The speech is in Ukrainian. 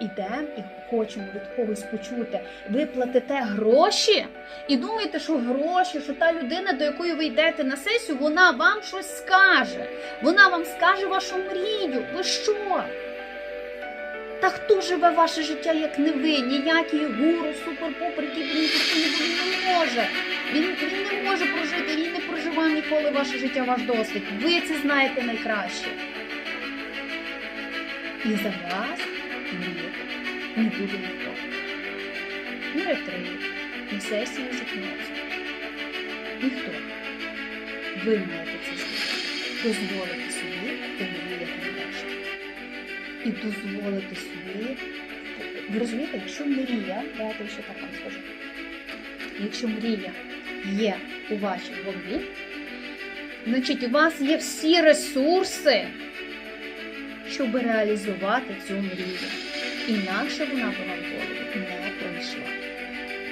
ідемо і хочемо від когось почути. Ви платите гроші і думаєте, що гроші, що та людина, до якої ви йдете на сесію, вона вам щось скаже. Вона вам скаже вашу мрію. Ви що? Та хто живе ваше життя, як не ви? Ніякий гуру, супер-пупер, який він ніхто не може. Він, він не може прожити, він не проживав ніколи ваше життя, ваш досвід. Ви це знаєте найкраще. І за вас мріяти не буде ніхто. Ні ретрит, ні сесії з. Ніхто. Ви маєте це зробити. Дозволити собі помріяти нарешті. І дозволити собі. Ви розумієте, якщо мрія, давайте ще так вам скажу. Якщо мрія є у вашій голові, значить у вас є всі ресурси, щоб реалізувати цю мрію. Інакше вона вам не